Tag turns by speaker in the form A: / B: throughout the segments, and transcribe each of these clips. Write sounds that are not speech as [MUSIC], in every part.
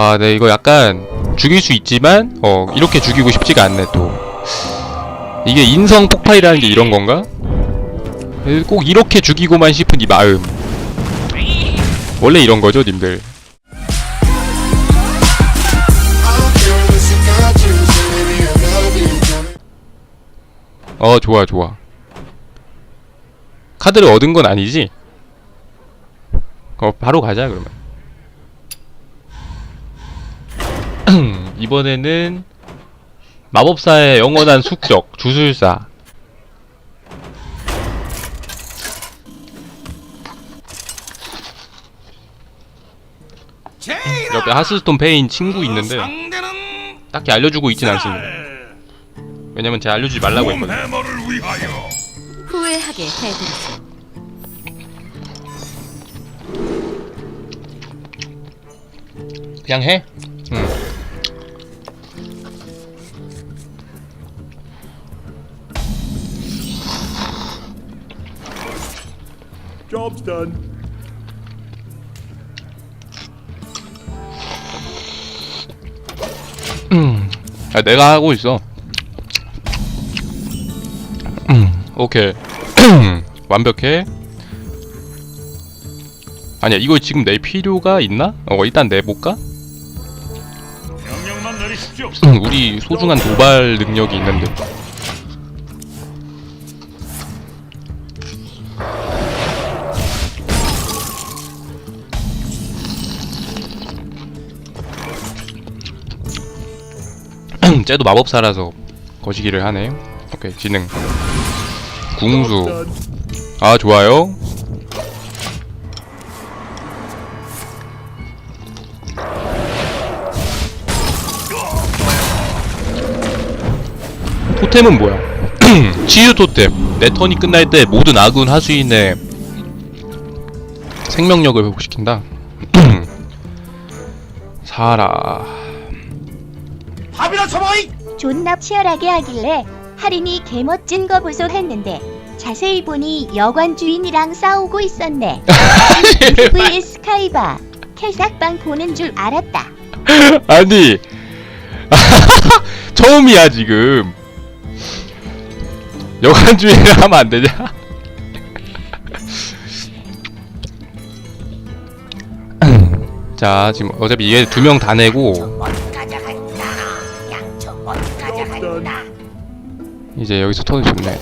A: 아, 네, 이거 약간 죽일 수 있지만, 어, 이렇게 죽이고 싶지가 않네, 또. 이게 인성 폭발이라는 게 이런 건가? 꼭 이렇게 죽이고만 싶은 이 마음. 원래 이런 거죠, 님들. 어, 좋아, 좋아. 카드를 얻은 건 아니지? 어, 바로 가자, 그러면. 이번에는 마법사의 영원한 숙적 주술사. 옆에 하스스톤 페인 친구 있는데 딱히 알려주고 있진 않습니다. 왜냐면 제가 알려주지 말라고 했거든요.
B: 후회하게 해드리죠.
A: 그냥 해
C: Job's done.
A: 아, 내가 하고 있어 음, 오케이 [CLEARS THROAT] 완벽해 아니야 이거 지금 낼 필요가 있나? 어 일단 내볼까?
D: 명령만 내리십시오.
A: 음, 우리 소중한 도발 능력이 있는데 [CLEARS THROAT] 쟤도 마법사라서 거시기를 하네. 오케이 지능. 궁수. 아 좋아요. 토템은 뭐야? [CLEARS THROAT] 치유 토템. 내 턴이 끝날 때 모든 아군 하수인의 생명력을 회복시킨다. [CLEARS THROAT] 사라
D: 밥이나 처먹이.
E: 존나 치열하게 하길래 할인이 개멋진 거 보소 했는데 자세히 보니 여관 주인이랑 싸우고 있었네. [LAUGHS] vs 스카이바 캐삭방 보는 줄 알았다. [LAUGHS]
A: 아니 [LAUGHS] 처음이야 지금 여관주의를 하면 안 되냐? 자 지금 어차피 얘 두 명 다 내고 이제 여기서 턴을 줬네.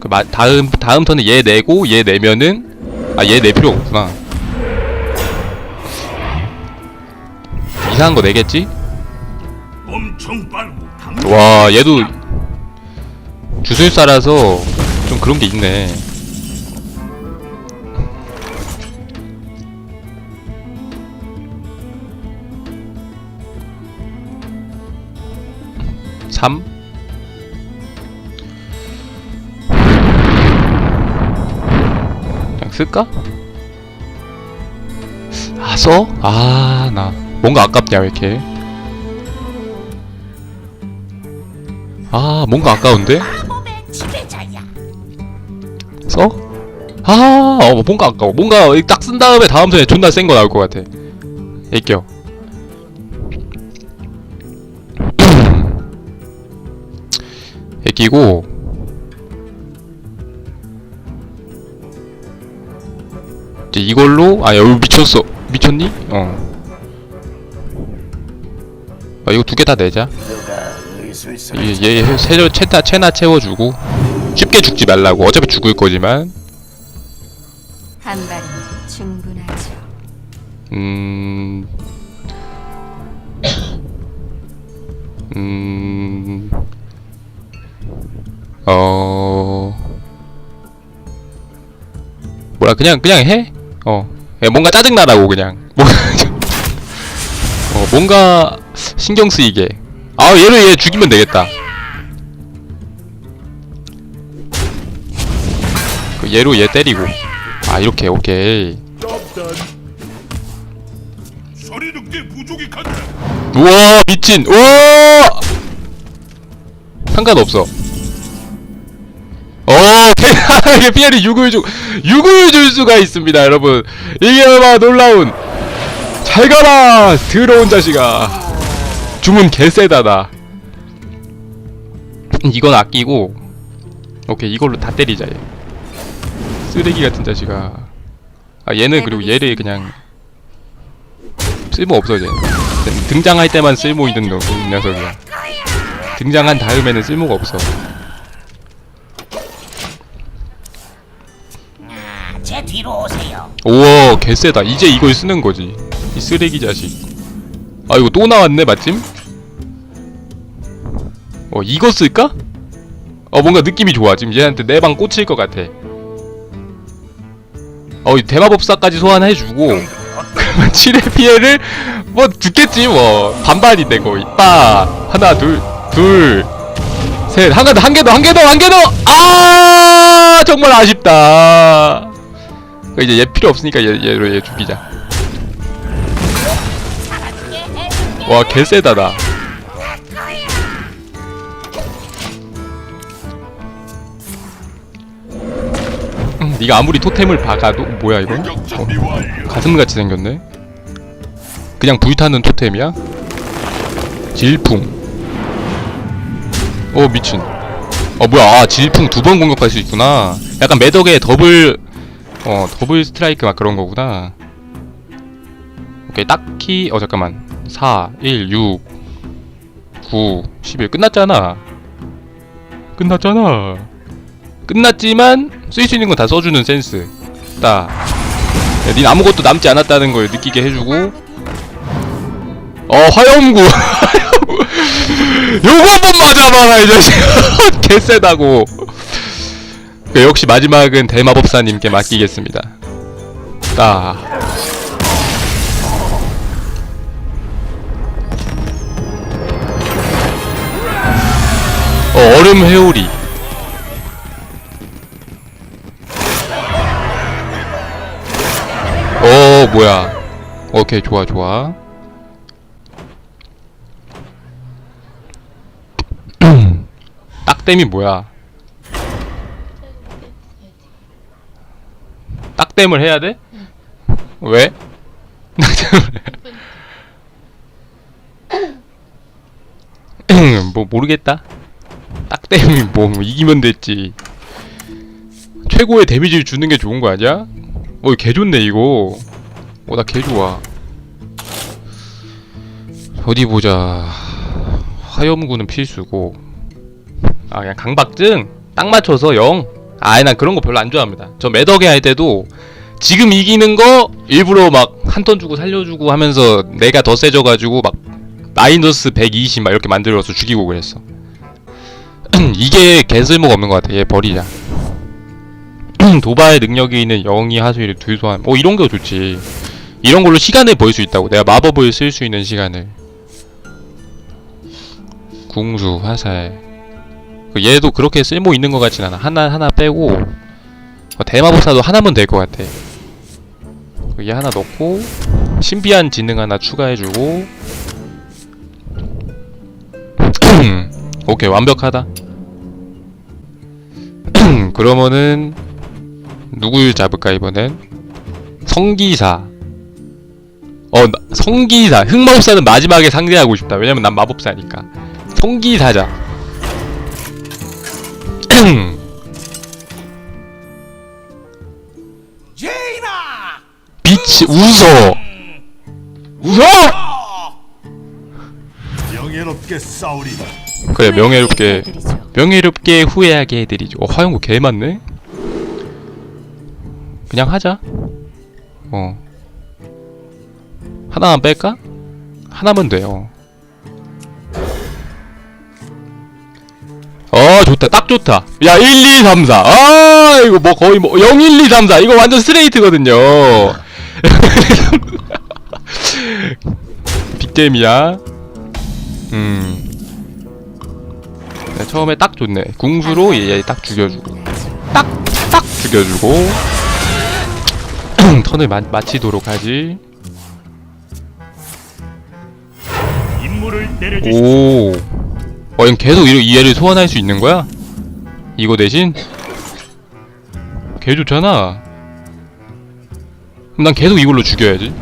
A: 그 마, 다음 다음 턴에 얘 내고 얘 내면은 아얘낼 필요 없구나. 이상한 거 내겠지? 와 얘도 주술사라서 좀 그런 게 있네. 삼 쓸까? 아 써? 아 나 뭔가 아깝냐 왜 이렇게 아 뭔가 아까운데? 써? 아, 어, 뭔가 아까워. 뭔가 딱 쓴 다음에 다음 턴에 존나 센 거 나올 것 같아. 애껴. [CLEARS THROAT] 애끼고 이제 이걸로 아 여기 미쳤어. 미쳤니? 어. 아 이거 두 개 다 내자. 얘, 얘 세려 채나 채나 채워주고 쉽게 죽지 말라고 어차피 죽을 거지만
B: 한 발이면 충분하죠.
A: 음... 음... 어... 뭐라 그냥 그냥 해? 어. 야, 뭔가 짜증나라고 그냥. [LAUGHS] 뭔가 어 뭔가 신경 쓰이게. 아 얘를 얘 죽이면 되겠다. 그 얘로 얘 때리고. 아 이렇게 오케이. 우와 미친. 우와! 상관없어 어 대단하게 피엘이 6을 주 6을 줄 수가 있습니다 여러분. 이게 얼마나 놀라운. 자잘 가라 들어온 자식아. 주문 개세다 나 이건 아끼고 오케이 이걸로 다 때리자 얘. 쓰레기 같은 자식아. 아 얘는 그리고 얘를 그냥 쓸모 없어 쟤 등장할 때만 쓸모 있는 놈, 이 녀석이야. 등장한 다음에는 쓸모가 없어
F: 제 뒤로 오세요.
A: 우와 개쎄다. 이제 이걸 쓰는 거지. 이 쓰레기 자식. 아 이거 또 나왔네 마침? 어 이거 쓸까? 어 뭔가 느낌이 좋아. 지금 얘한테 내 방 꽂힐 것 같아. 어이 대마법사까지 소환해주고. [LAUGHS] 그러면 7의 피해를 뭐 죽겠지 뭐. 반반인데 거의. 딱 하나 둘둘셋. 한 개 더 한 개 더 한 개 더 한 개 더! 아 정말 아쉽다 이제 얘 필요 없으니까 얘, 얘로 얘 죽이자 와 개쎄다 나 음, 네가 아무리 토템을 박아도 뭐야 이거?
D: 완료.
A: 가슴같이 생겼네 그냥 불타는 토템이야? 질풍 어 미친 어 뭐야 아 질풍 두 번 공격할 수 있구나 약간 매덕의 더블 어 더블 스트라이크 막 그런 거구나. 오케이 딱히 어 잠깐만. 4 1 6 9 11 끝났잖아. 끝났잖아. 끝났지만 쓸 수 있는 건 다 써주는 센스. 딱 야, 닌 아무것도 남지 않았다는 걸 느끼게 해주고. 어 화염구. [LAUGHS] 요거 한번 맞아봐라 이 자식. [LAUGHS] 개쎄다고 그 역시 마지막은 대마법사님께 맡기겠습니다. 딱 어, 얼음 회오리. 어 뭐야. 오케이 좋아 좋아. [CLEARS THROAT] 딱댐이 뭐야 딱댐을 해야 돼? 왜? [LAUGHS] 뭐 모르겠다 딱댐이 뭐 이기면 됐지 최고의 데미지를 주는 게 좋은 거 아니야? 어, 개 좋네, 이거. 어, 나 개 좋아. 어디 보자. 화염구는 필수고. 아, 그냥 강박증? 딱 맞춰서 0. 아, 난 그런 거 별로 안 좋아합니다. 저 매덕에 할 때도 지금 이기는 거 일부러 막 한 턴 주고 살려주고 하면서 내가 더 세져가지고 막 마이너스 120 막 이렇게 만들어서 죽이고 그랬어. [CLEARS THROAT] 이게 개 쓸모가 없는 것 같아. 얘 버리자. [CLEARS THROAT] 도발 능력이 있는 영이 하수일을 둘 소환 어 이런 거 좋지 이런 걸로 시간을 벌 수 있다고 내가 마법을 쓸 수 있는 시간을 궁수 화살 그 얘도 그렇게 쓸모 있는 것 같진 않아. 하나 하나 빼고 어, 대마법사도 하나면 될 것 같아. 얘 하나 넣고 신비한 지능 하나 추가해주고. [CLEARS THROAT] 오케이 완벽하다. [CLEARS THROAT] 그러면은 누굴 잡을까 이번엔? 성기사. 어 나- 성기사. 흑마법사는 마지막에 상대하고 싶다. 왜냐면 난 마법사니까. 성기사자
D: 제이나.
A: 빛 웃어 웃어
D: 명예롭게 싸우리.
A: 그래 명예롭게. 명예롭게 후회하게 해드리죠 어 화용구 개 많네 그냥 하자 어 하나만 뺄까? 하나면 돼요 어 좋다. 딱 좋다. 야 1, 2, 3, 4 아, 이거 뭐 거의 뭐 0, 1, 2, 3, 4 이거 완전 스트레이트거든요. [LAUGHS] 빅게임이야. 음. 네, 처음에 딱 좋네. 궁수로 얘 딱 죽여주고. 딱 딱 죽여주고. [CLEARS THROAT] 턴을 마, 마치도록 하지. 오. 어, 형 계속 이, 이 애를 소환할 수 있는 거야? 이거 대신? 개 좋잖아. 그럼 난 계속 이걸로 죽여야지.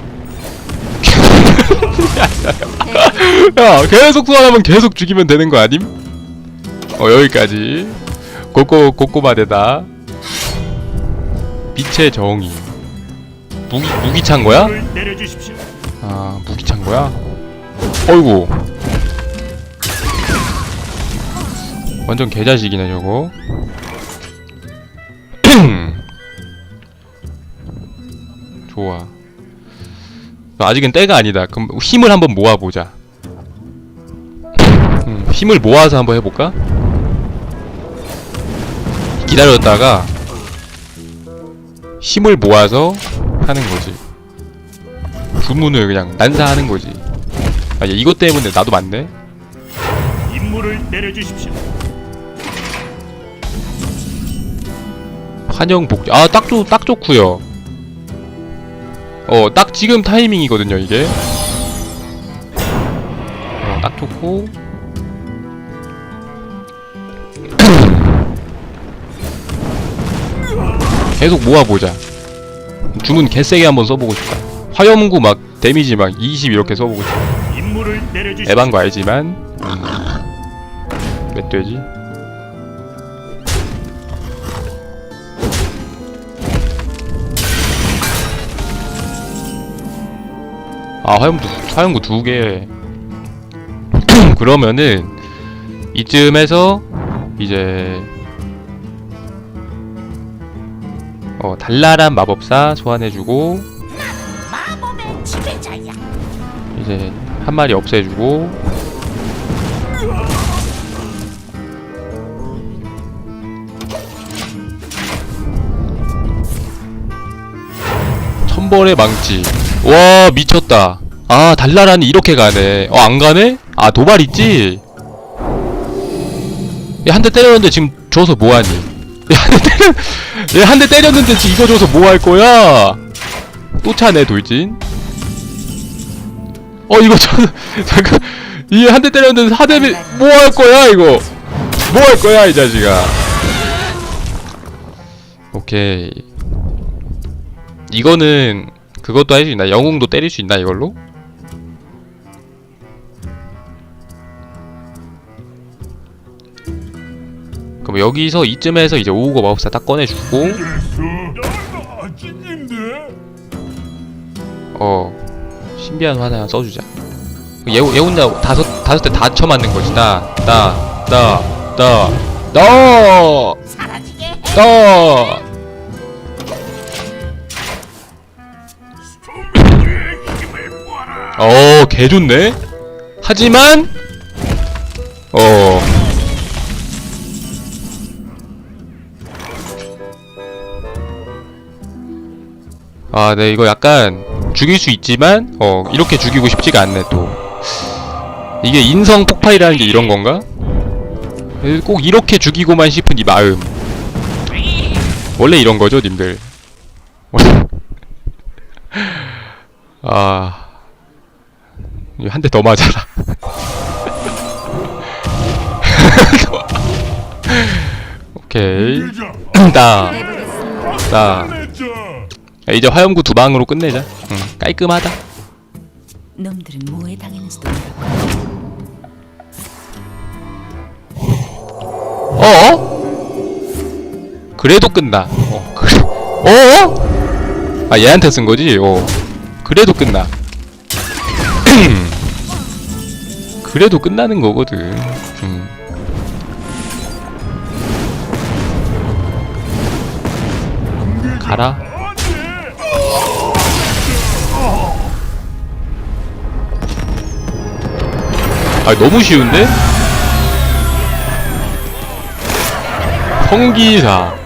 A: 계속 [LAUGHS] 야 계속 소환하면 계속 죽이면 되는 거 아님? 어 여기까지 꼬꼬 꼬꼬마대다 빛의 정의 무기 무기 찬 거야? 아 무기 찬 거야? 어이구 완전 개자식이네 저거. [CLEARS THROAT] 좋아. 아직은 때가 아니다. 그럼 힘을 한번 모아보자. 음, [CLEARS THROAT] 힘을 모아서 한번 해볼까? 기다렸다가 힘을 모아서 하는 거지. 주문을 그냥 난사하는 거지. 아, 얘 이것 때문에 나도 맞네.
D: 임무를 내려주십시오.
A: 환영 복, 아, 딱 좋, 딱 좋구요. 어, 딱 지금 타이밍이거든요, 이게. 어, 딱 좋고. 계속 모아보자. 주문 개세게 한번 써보고 싶다. 화염구 막, 데미지 막 20 이렇게 써보고 싶다.
D: 임무를 내려주십시오.
A: 에반 거 알지만. 음. 몇 되지? 아 화염구 화염구 두 개. [CLEARS THROAT] 그러면은 이쯤에서 이제 어 달랄한 마법사 소환해주고. 이제 한 마리 없애주고 천벌의 망치 와 미쳤다 아 달나라니 이렇게 가네. 어 안 가네? 아 도발 있지? 얘 한 대 때렸는데 지금 줘서 뭐하니? 얘 한 대 때려 얘한 대 때렸는데 지금 이거 줘서 뭐 할 거야? 또 차네 돌진. 어 이거 저 [LAUGHS] 잠깐 이게 한대 때렸는데 사대비 뭐 할 거야 이거? 뭐 할 거야 이 자식아? 오케이. 이거는 그것도 할 수 있나? 영웅도 때릴 수 있나 이걸로 그럼 여기서 이쯤에서 이제 오우거 마법사 딱 꺼내주고 어 신비한 화나 써주자 얘, 얘 혼자 다섯 다섯 대 다 쳐맞는 거지 나나나나나
F: 사라지게 해.
A: 나. 어, 개 좋네. 하지만 어. 아, 네, 이거 약간 죽일 수 있지만 어, 이렇게 죽이고 싶지가 않네 또. 이게 인성 폭발이라는 게 이런 건가? 꼭 이렇게 죽이고만 싶은 이 마음. 원래 이런 거죠, 님들. [LAUGHS] 아, 한 대 더 맞아라. [LAUGHS] 오케이. [CLEARS THROAT] 따, 따. 야, 이제 화염구 두 방으로 끝내자. 응, 깔끔하다.
B: 놈들은 뭐에 당했는지도 모르고
A: 어? 그래도 끝나. 어, 그래. 어? 아, 얘한테 쓴 거지? 어. 그래도 끝나. [CLEARS THROAT] 그래도 끝나는 거거든. 음. 가라. 아, 너무 쉬운데? 성기사